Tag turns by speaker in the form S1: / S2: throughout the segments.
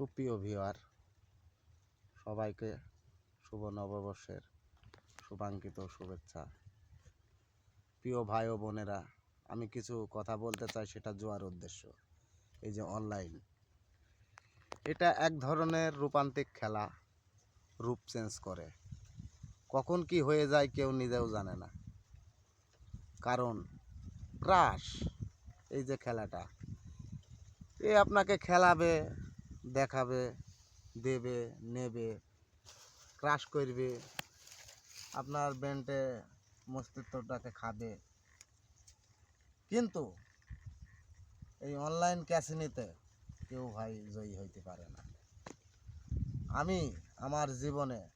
S1: সুপ্রিয় ভিওয়ার সবাইকে শুভ নববর্ষের শুভাঙ্কিত শুভেচ্ছা। প্রিয় ভাই ও বোনেরা, আমি কিছু কথা বলতে চাই, সেটা জোয়ার উদ্দেশ্য, এই যে অনলাইন এটা এক ধরনের রূপান্তিক খেলা, রূপ চেঞ্জ করে। কখন কি হয়ে যায় কেউ নিজেও জানে না। কারণ ক্রাশ এই যে খেলাটা, এ আপনাকে খেলাবে দেখাবে, দেবে, নেবে ক্রাশ করবে, আপনার ব্যান্ডে মস্তিষ্কটাকে খাবে। কিন্তু এই অনলাইন ক্যাসিনিতে কেউ ভাই জয়ী হইতে পারে না। আমি আমার জীবনে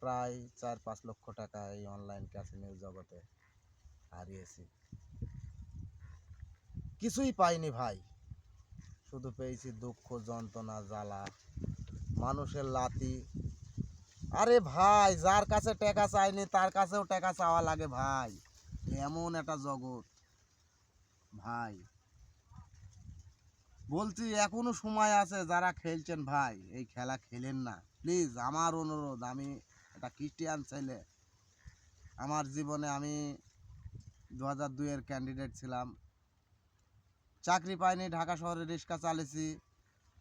S1: প্রায় চার পাঁচ লক্ষ টাকা এই অনলাইন ক্যাসিনোর জগতে হারিয়েছি। কিছুই পাইনি ভাই। শুধু পেয়েছি দুঃখ, যন্ত্রণা, জ্বালা। মানুষের লাতি। আরে ভাই, যার কাছে টাকা চাইনি, তার কাছেও টাকা চাওয়া লাগে ভাই। এমন একটা জগৎ। ভাই, বলছি, এখনও সময় আছে যারা খেলছেন ভাই। এই খেলা খেলেন না। প্লিজ, আমার অনুরোধ, আমি একটা খ্রিস্টিয়ান ছেলে। আমার জীবনে আমি দু হাজার দুইয়ের ক্যান্ডিডেট ছিলাম। চাকরি পাইনি, ঢাকা শহরে রিক্সা চালিয়েছি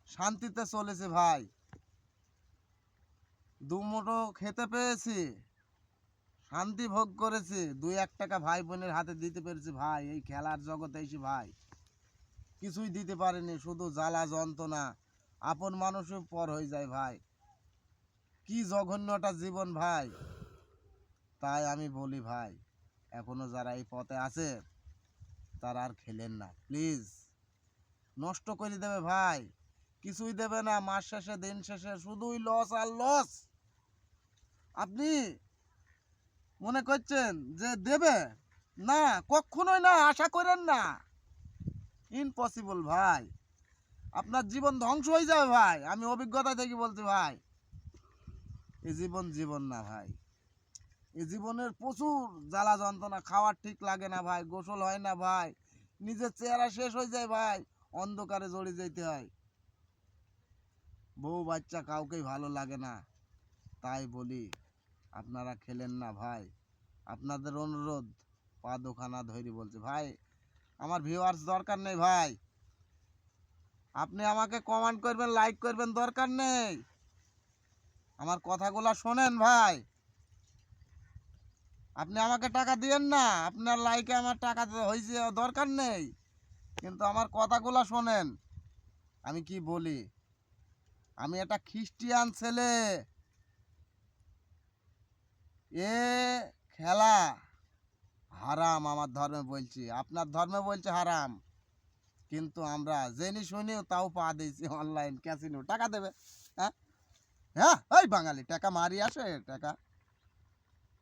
S1: শান্তিতে চলেছে ভাই। দু মুঠো খেতে পেয়েছি, শান্তি ভোগ করেছি। দুই এক টাকা ভাই বোনের হাতে দিতে পেরেছি ভাই, এই খেলার জগতে এসে ভাই। কিছুই দিতে পারিনি, শুধু জ্বালা, যন্ত্রণা। আপন মানুষও পর হয়ে যায় ভাই। কি জঘন্যটা জীবন ভাই। তাই আমি বলি ভাই, এখনও যারা এই পথে আছে তারা আর খেলেন না প্লিজ নষ্ট করে দেবে ভাই, কিছুই দেবে না, মাস শেষে, দিন শেষে, শুধুই লস আর লস আপনি মনে করছেন যে দেবে? না, কখনোই না, আশা করেন না। ইম্পসিবল ভাই। আপনার জীবন ধ্বংস হয়ে যাবে ভাই, আমি অভিজ্ঞতা থেকে বলছি ভাই। এই জীবন জীবন না ভাই। এই জীবনের প্রচুর জ্বালা যন্ত্রণা, খাওয়ার ঠিক লাগে না ভাই, গোসল হয় না ভাই, নিজের চেহারা শেষ হয়ে যায় ভাই, অন্ধকারে জড়িয়ে যেতে হয়। বউ বাচ্চা কাউকেই ভালো লাগে না, তাই বলি, আপনারা খেলেন না ভাই, আপনাদের অনুরোধ, পা দোকানা ধরি বলছে, ভাই, আমার ভিউয়ার্স দরকার নেই ভাই, আপনি আমাকে কমেন্ট করবেন লাইক করবেন, দরকার নেই, আমার কথাগুলো শোনেন ভাই। আপনি আমাকে টাকা দিয়েন না। আপনার লাইকে আমার টাকা হয়েছে দরকার নেই। কিন্তু আমার কথাগুলো শোনেন। আমি কি বলি? আমি একটা খ্রিস্টিয়ান ছেলে। এ খেলা হারাম আমার ধর্মে বলছি। আপনার ধর্মে বলছে হারাম। কিন্তু আমরা জেনে শুনেও তাও পা দিয়েছি অনলাইন ক্যাসিনো টাকা দেবে হ্যাঁ? হ্যাঁ? ওই বাঙালি, টাকা মারি আসে, টাকা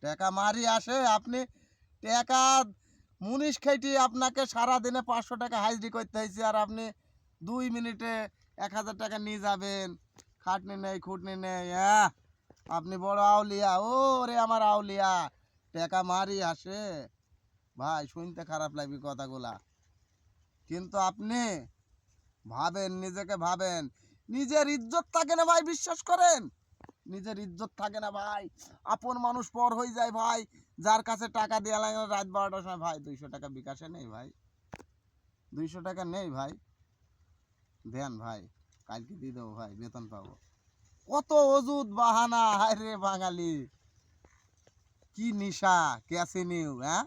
S1: টাকা মারি আসে, আপনি টাকা মুনিশ খেটি আপনাকে সারা দিনে পাঁচশো টাকা হাজিরি করতে হয়েছে আর আপনি দুই মিনিটে এক হাজার টাকা নিয়ে যাবেন। খাটনি নেই, খুটনি নেই হ্যাঁ? আপনি বড় আউলিয়া ও রে আমার আউলিয়া, টাকা মারি আসে। ভাই, শুনতে খারাপ লাগবে কথাগুলা। কিন্তু আপনি ভাবেন, নিজেকে ভাবেন, নিজের ইজ্জত থাকে না ভাই বিশ্বাস করেন? নিজের ইজ্জত থাকে না ভাই। আপন মানুষ পর হয়ে যায় ভাই। যার কাছে টাকা দেওয়া লাগে রাত বারোটার সময়, ভাই, দুইশো টাকা বিকাশে নেই ভাই। দুইশো টাকা নেই ভাই। দেন ভাই, কালকে দিয়ে দেবো ভাই, বেতন পাবো। কত অজুত বাহানা, হায় রে বাঙালি। কি নিশা, ক্যাসিনিউ হ্যাঁ?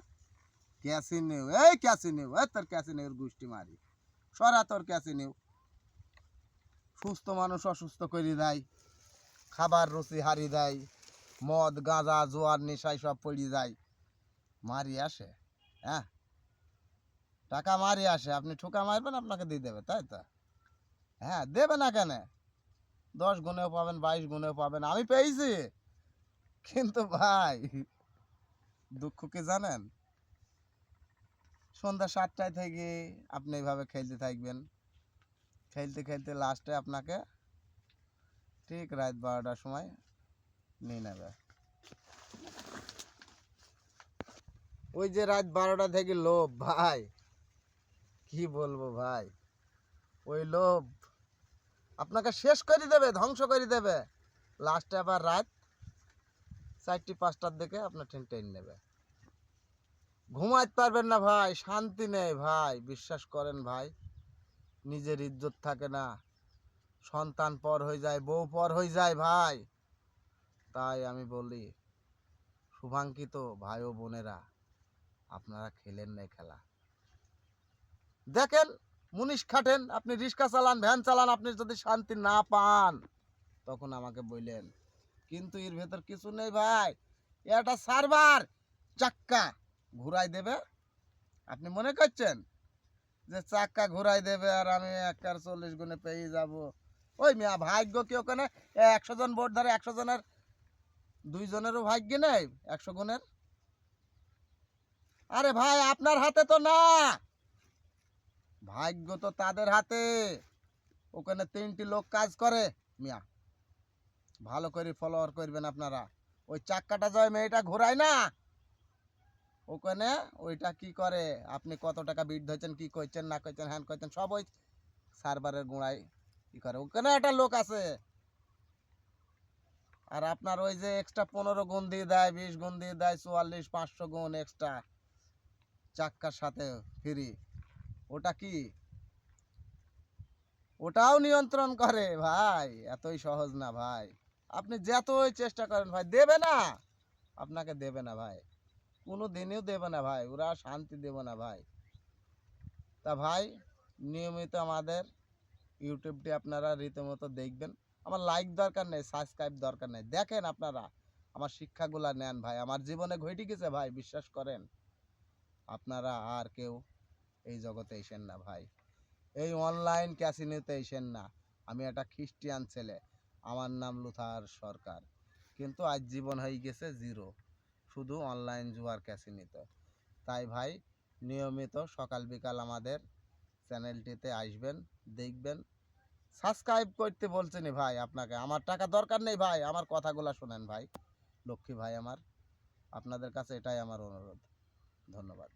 S1: ক্যাসিনিউ, এই ক্যাসিনিউ, এই তোর ক্যাসিনিউর গোষ্ঠী মারি। সরা তোর ক্যাসিনিউ। সুস্থ মানুষ অসুস্থ করে দেয়। খাবার রুচি হারিয়ে দেয় মদ, গাঁজা, জোয়ার, নেশায় সব পড়ে যায়। মারি আসে হ্যাঁ? টাকা মারি আসে, আপনি ঠোকা মারবেন, আপনাকে দিয়ে দেবে, তাই তো? হ্যাঁ দেবে না কেন? দশ গুণেও পাবেন, বাইশ গুণেও পাবেন, আমি পেয়েছি। কিন্তু ভাই, দুঃখ কি জানেন? সন্ধ্যা সাতটায় থেকে আপনি এইভাবে খেলতে থাকবেন। খেলতে খেলতে লাস্টে আপনাকে ঠিক রাত বারোটার সময় নিয়ে নেবে। ওই যে রাত বারোটা থেকে লোভ, ভাই। কি বলব ভাই? ওই লোভ। আপনাকে শেষ করে দেবে, ধ্বংস করে দেবে। লাস্টে আবার রাত চারটি, পাঁচটার দিকে আপনার ট্রেন ট্রেন নেবে। ঘুমাইতে পারবেন না ভাই, শান্তি নেই ভাই, বিশ্বাস করেন ভাই। নিজের ইজ্জত থাকে না। সন্তান পর হয়ে যায়, বউ পর হয়ে যায় ভাই। তাই আমি বলি, শুভাঙ্কিত ভাই ও বোনেরা, আপনারা খেলেন না খেলা। দেখেন, মুনিশ খাটেন, আপনি রিক্সা চালান, ভ্যান চালান, আপনি যদি শান্তি না পান, তখন আমাকে বললেন, কিন্তু এর ভেতর কিছু নেই ভাই, এটা সার্ভার, চাক্কা ঘুরাই দেবে। আপনি মনে করছেন যে চাক্কা ঘুরাই দেবে আর আমি একটার চল্লিশ গুণে পেয়ে যাব? ওই মিয়া, ভাগ্য কি ওখানে? একশো জন ভোট ধরে একশো জনের দুইজনেরও ভাগ্য নেই, একশো গুণের? আরে ভাই, আপনার হাতে তো না। ভাগ্য তো তাদের হাতে। ওখানে তিনটি লোক কাজ করে। মিয়া, ভালো করে ফলোয়ার করবেন আপনারা। ওই চাক্কাটা জয় মেয়েটা ঘোরায় না। ওখানে ওইটা কি করে? আপনি কত টাকা বিট ধরছেন, কি করছেন, না করছেন, হ্যান করছেন সব ওই সার্ভারের গোড়ায়। কি করে? ওখানে একটা লোক আছে। আর আপনার ওই যে এক্সট্রা পনেরো গুণ দিয়ে দেয়, বিশ গুণ দিয়ে দেয়, চুয়াল্লিশ, পাঁচশো গুণ এক্সট্রা চাক্কার সাথে ফ্রি ওটা কি? ওটাও নিয়ন্ত্রণ করে, ভাই। এতই সহজ না, ভাই। আপনি যতই চেষ্টা করেন, ভাই, দেবে না। আপনাকে দেবে না, ভাই। কোনো দিনেও দেবে না, ভাই। ওরা শান্তি দেবে না, ভাই। তা ভাই, নিয়মিত আমাদের ইউটিউবটি আপনারা রীতিমতো দেখবেন। আমার লাইক দরকার নেই সাবস্ক্রাইব দরকার নেই। দেখেন আপনারা, আমার শিক্ষাগুলা নেন ভাই। আমার জীবনে ঘটে গেছে ভাই, বিশ্বাস করেন। আপনারা আর কেউ এই জগতে এসেন না ভাই। এই অনলাইন ক্যাসিনোতে এসেন না। আমি একটা খ্রিস্টিয়ান ছেলে। আমার নাম লুথার সরকার। কিন্তু আজ জীবন হয়ে গেছে জিরো শুধু অনলাইন জুয়ার ক্যাসিনিতে তাই ভাই, নিয়মিত সকাল বিকাল আমাদের চ্যানেলটিতে আসবেন, দেখবেন। সাবস্ক্রাইব করতে বলছেনি ভাই আপনাকে। আমার টাকা দরকার নেই ভাই, আমার কথাগুলো শোনেন ভাই। লক্ষ্মী ভাই আমার। আপনাদের কাছে এটাই আমার অনুরোধ। ধন্যবাদ।